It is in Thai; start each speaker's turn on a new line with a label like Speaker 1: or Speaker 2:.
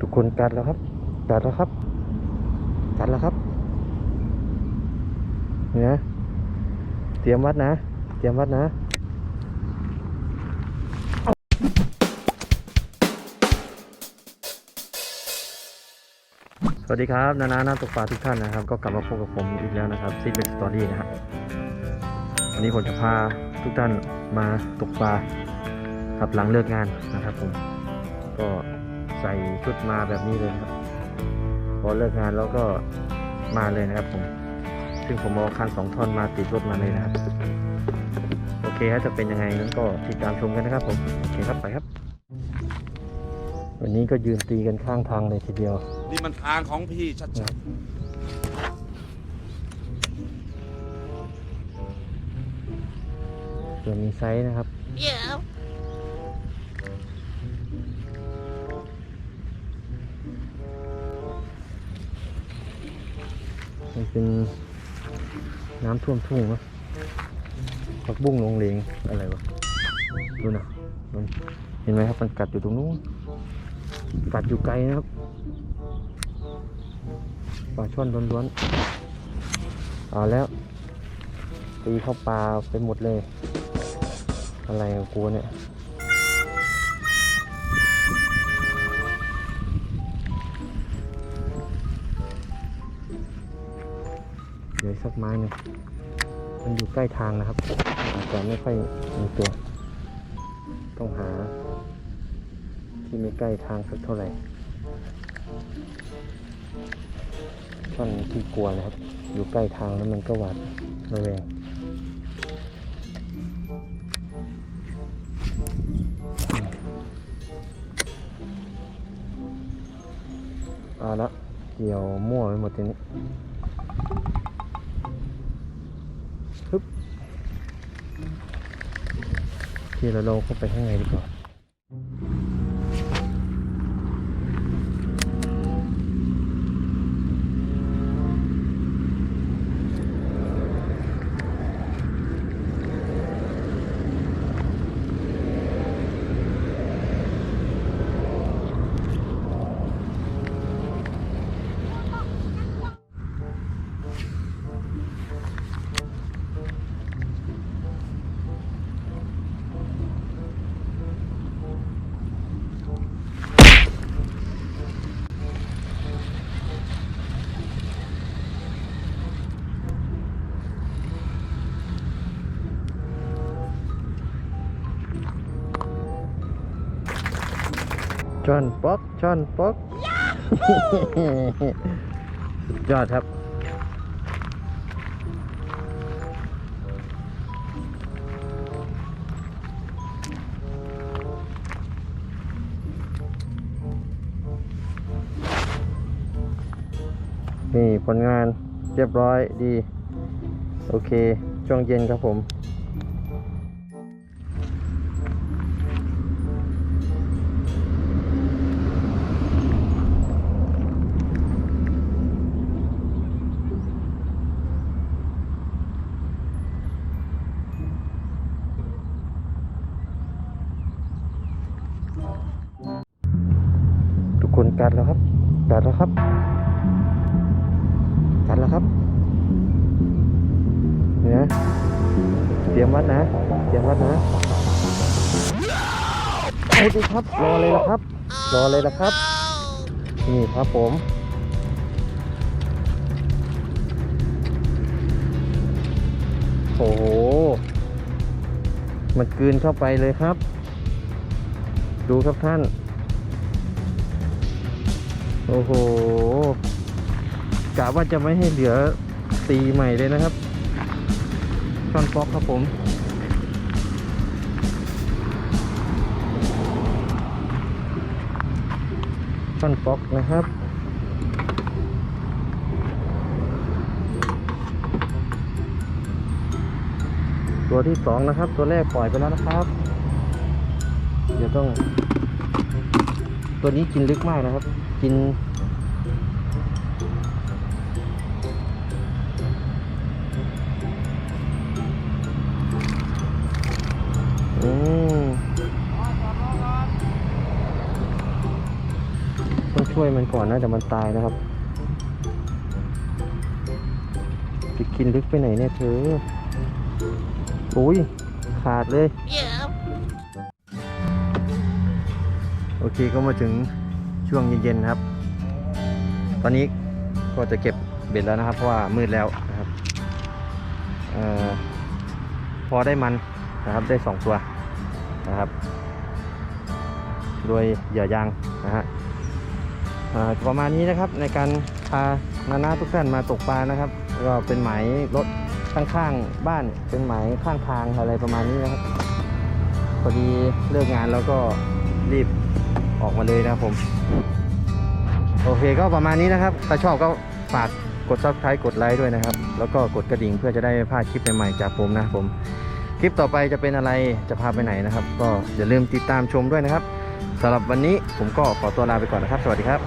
Speaker 1: ทุกคนกัดแล้วครับกัดแล้วครับกัดแล้วครับเนี่นะเตรียมวัดนะ เตรียมวัดนะสวัสดีครับ นานาหน้าตกปลาทุกท่านนะครับ ก็กลับมาพบกับผมอีกแล้วนะครับซีเป็นสตอรี่นะครับวันนี้ผมจะพาทุกท่านมาตกปลาครับหลังเลิกงานนะครับผมก็ ใส่ชุดมาแบบนี้เลยนะครับ พอเลิกงานแล้วก็มาเลยนะครับผม ซึ่งผมเอาคันสองท่อนมาติดรถมาเลยนะครับ โอเคฮะจะเป็นยังไงนั้นก็ติดตามชมกันนะครับผม โอเคครับไปครับ วันนี้ก็ยืนตีกันข้างทางเลยทีเดียว
Speaker 2: นี่มันทางของพี่ชัด
Speaker 1: เดี๋ยวมีไซส์นะครับ มันเป็นน้ำท่วมทุ่งนะผักบุ้งลงเลงอะไรวะดูนะมันเห็นไหมครับมันกัดอยู่ตรงนู้นกัดอยู่ไกลนะครับปลาช่อนล้วนๆเอาแล้วตีเข้าปลาไปหมดเลย อะไรกับกูเนี่ย เดี๋ยวสักไม้นึงมันอยู่ใกล้ทางนะครับอาจจะไม่ค่อยมีตัว ต้องหา ที่ไม่ใกล้ทางสักเท่าไหร่ช่อนที่กลัวนะครับ อยู่ใกล้ทางแล้วมันก็หวาดระแวงเอาละเกี่ยวมั่วไปหมดทีนี้ ฮึบโอเคเราลงเข้าไปข้างในดีกว่า ช่อนป๊อกช่อนป๊อกสุดยอดครับ นี่ผลงานเรียบร้อยดี โอเค ช่วงเย็นครับผม ทุกคนกัดแล้วครับกัดแล้วครับกัดแล้วครับ เนี่ยเตรียมวัดนะ เตรียมวัดนะเอาดิครับ รอเลยละครับ รอเลยละครับ นี่ครับผมโอ้โห มันกืนเข้าไปเลยครับ ดูครับท่าน โอ้โหกะว่าจะไม่ให้เหลือตีใหม่เลยนะครับช่อนป๊อกครับผมช่อนป๊อกนะครับตัวที่สองนะครับ ตัวแรกปล่อยไปแล้วนะครับ เดี๋ยวต้อง ตัวนี้กินลึกมากนะครับ กิน อืมต้องช่วยช่วยมันก่อนนะแต่มันตายนะครับจะกินลึกไปไหนเนี่ยเธอโอ้ย ขาดเลย โอเคก็มาถึง ช่วงเย็นๆนะครับ ตอนนี้ก็จะเก็บเบ็ดแล้วนะครับ เพราะว่ามืดแล้วนะครับออพอได้มันนะครับได้สองตัวนะครับโดยเหยื่อยางนะฮะประมาณนี้นะครับในการพานานาทุกท่านมาตกปลานะครับ ก็เป็นหมายรถข้างๆบ้านเป็นหมายข้างทางอะไรประมาณนี้นะครับพอดีเลิกงานแล้วก็รีบ ออกมาเลยนะครับผม โอเคก็ประมาณนี้นะครับ ถ้าชอบก็ฝากกดซับสไครต์กดไลค์ด้วยนะครับ แล้วก็กดกระดิ่งเพื่อจะได้ไม่พลาดคลิปใหม่ๆจากผมนะครับผม คลิปต่อไปจะเป็นอะไรจะพาไปไหนนะครับ ก็อย่าลืมติดตามชมด้วยนะครับสำหรับวันนี้ผมก็ขอตัวลาไปก่อนนะครับ สวัสดีครับ